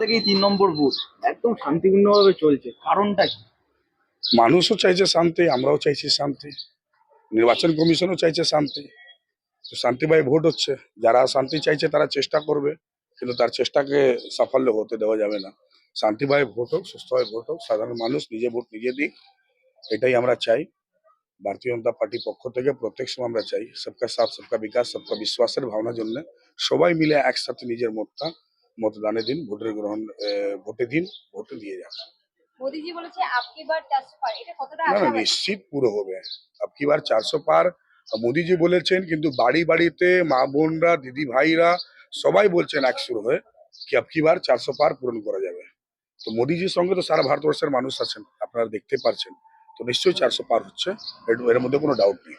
থেকেই তিন নম্বর বুথ। একদম শান্তিপূর্ণভাবে চলছে। কারণটা কি? মানুষও চাইছে শান্তি, আমরাও চাইছি শান্তি। নির্বাচন কমিশনও চাইছে শান্তি। তো শান্তিময় ভোট হচ্ছে। যারা শান্তি চাইছে তারা চেষ্টা করবে, কিন্তু তার চেষ্টাকে সাফল্য হতে দেওয়া যাবে না। শান্তিময় ভোট হোক সুস্থভাবে ভোট হোক, সাধারণ মানুষ নিজে ভোট নিজে দিক, এটাই আমরা চাই। ভারতীয় জনতা পার্টির পক্ষ থেকে প্রত্যেক সময় আমরা চাই, সবকা সাথ, সবকা বিকাশ, সবকা বিশ্বাসের ভাবনার জন্য সবাই মিলে একসাথে নিজের মতটা মতদানে দিন ভোটের গ্রহণ আহ, ভোটে দিন ভোটে দিয়ে কতটা না না নিশ্চিত পুরো হবে। আপকি বার চারশো পার মোদিজি বলেছেন কিন্তু বাড়ি বাড়িতে মা বোনরা দিদি ভাইরা সবাই বলছেন একসুর হয়ে কি আপকি বার চারশো পার পূরণ করা যাবে। তো মোদিজির সঙ্গে তো সারা ভারতবর্ষের মানুষ আছেন আপনারা দেখতে পারছেন। তো নিশ্চয়ই চারশো পার হচ্ছে এর মধ্যে কোনো ডাউট নেই।